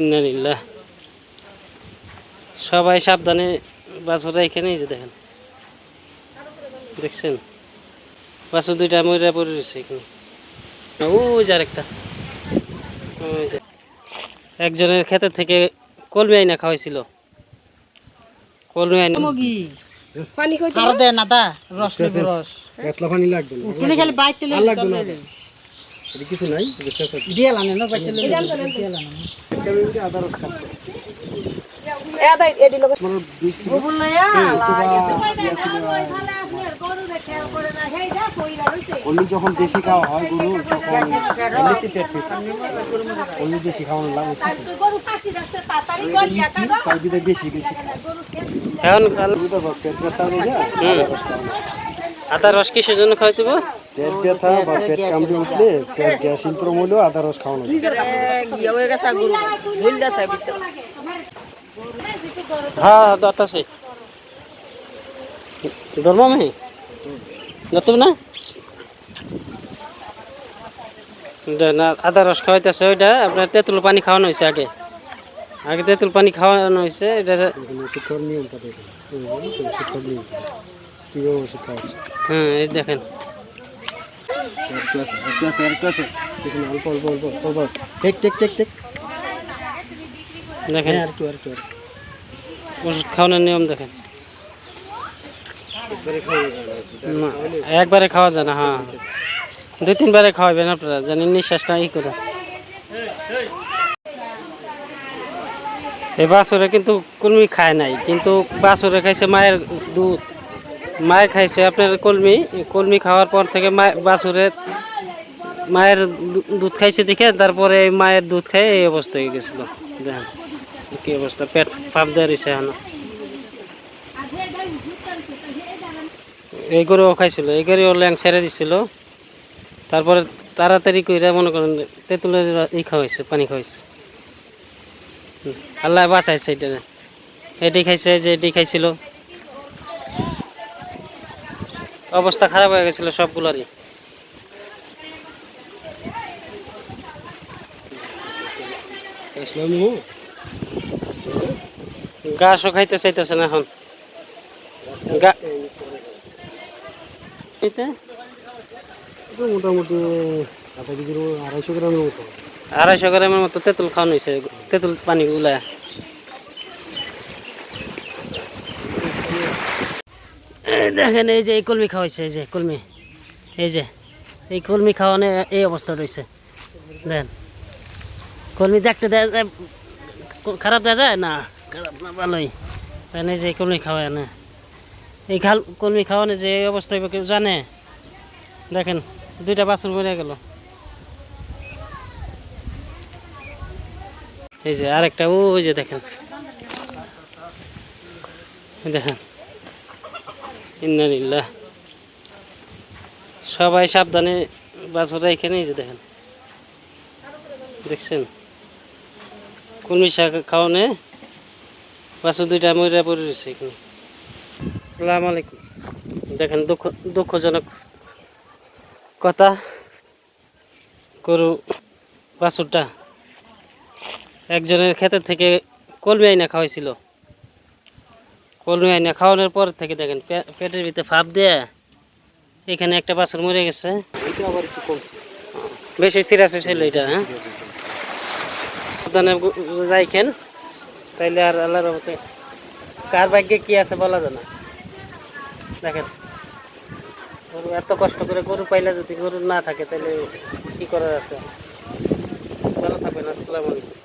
ইন্নালিল্লাহ। সবাই সাবধানে বাছুরা এখানেই যে দেখেন। দেখছেন? বাছুর দুইটা ময়রা পড়ে রয়েছে এখানে। ও যার একটা একজনের ক্ষেতের থেকে কলমি আইনা খাওয়াইছিল। কলমি আইনা পানি খাইতে আর দে না দা রস রস। এতলা পানি লাগবে না। তুমি খালি বাইক লাগবে না কিছু নাই দিয়ে লানে না বাইক দিয়ে লানে একটা মিনিটে আদা রস কাজ করে। অন্য যখন বেশি খাওয়া হয় গরু তখন এমনিতে পেট ফেটে অন্য বেশি খাওয়ানো। মিষ্টি তাই দিতে বেশি বেশি এখন পেট ব্যথা হয়ে যায় আদা রস কিসের জন্য খাওয়াইতে হবে? পেট ব্যথা বা পেট কামড়ে উঠলে পেট গ্যাস ইমপ্রুভ হলেও আদা রস খাওয়ানো হয়ে হ্যাঁ দত আছে। ধর্ম আমি? না? না আদা রস খাওয়াইতেছে ওইটা। আপনার তেঁতুল পানি খাওয়ানো হয়েছে আগে। আগে তেঁতুল পানি খাওয়ানো হয়েছে এটা কীভাবে ওষুধ খাওয়াচ্ছে। হ্যাঁ এই দেখেন। একটু আছে একটু আছে একটু আছে পিছনে অল্প অল্প অল্প অল্প টেক টেক টেক টেক। দেখেন। আর একটু আর একটু। ওষুধ খাওয়ানোর নিয়ম দেখেন। একবারে খাওয়া যায় না, এটা না, খাওয়ালে একবারে খাওয়া যায় না হ্যাঁ। দুই তিনবারে খাওয়াবেন আপনারা জানেন নিঃশ্বাসটা ই করে। এই বাছুরে কিন্তু কলমি খায় নাই কিন্তু বাছুরে খাইছে মায়ের দুধ। মায়ের খাইছে, আপনার কলমি? কলমি খাওয়ার পর থেকে বাছুরে মায়ের দুধ খাইছে দেখে, তারপরে মায়ের দুধ খেয়ে এই অবস্থা হয়ে গেছিল। দেখেন কি অবস্থা, পেট ফাপ দেওয়া রয়েছে এখনও। এই গরুও খাইছিল, এই গরু ল্যাং ছেড়ে দিছিল। তারপরে তাড়াতাড়ি কইরা মনে করেন তেঁতুলের ই খাওয়াইছে, পানি খাওয়াইছে। আল্লাহ বাঁচাইছে এটা এটি খাইছে, যে এটি খাইছিল। অবস্থা খারাপ হয়ে গেছিল সবগুলোরই। আসলাম ও ঘাসও খাইতে চাইতেছে না এখন। গা মোটামুটি আড়াইশো গ্রামের মতো। আড়াইশো গ্রামের মতো তেঁতুল খাওয়ানো হয়েছে তেঁতুল পানি গুলা দেখেন এই যে এই কলমি খাওয়াইছে, এই যে কলমি, এই যে, এই কলমি খাওয়ানো এই অবস্থা রয়েছে। দেখেন কলমি দেখতে দেয়া খারাপ দেওয়া যায়? না, খারাপ না, ভালোই। এই যে কলমি খাওয়ায় না এই খাল কলমি খাওয়ানো যে এই অবস্থা কেউ জানে? দেখেন, দুইটা বাছুর মরে গেল। এই যে আরেকটা ওই যে দেখেন। দেখেন। ইন্নালিল্লাহ সবাই সাবধানে বাছুরা এখানে যে দেখেন। দেখছেন? কলমি শাক খাওয়ানে বাছুর দুইটা ময়রা পড়ে রয়েছে এখানে। আসসালামু আলাইকুম। দেখেন দুঃখ, দুঃখজনক কথা। গরু বাছুরটা একজনের ক্ষেতের থেকে কলমি আইনা খাওয়াইছিল। কলমি আইনা খাওয়ানোর পর থেকে দেখেন পেটের ভিতরে ফাপ দেয়া এখানে একটা বাছুর মরে গেছে। বেশি সিরিয়াস ছিল এটা হ্যাঁ? সাবধানে গু- তাইলে আর আল্লাহর রহমতে কার ভাগ্যে কি আছে বলা যায় না। দেখেন গরু এত কষ্ট করে গরু পাইলে যদি গরু না থাকে তাহলে কি করার আছে? ভালো থাকবেন আসসালামু আলাইকুম।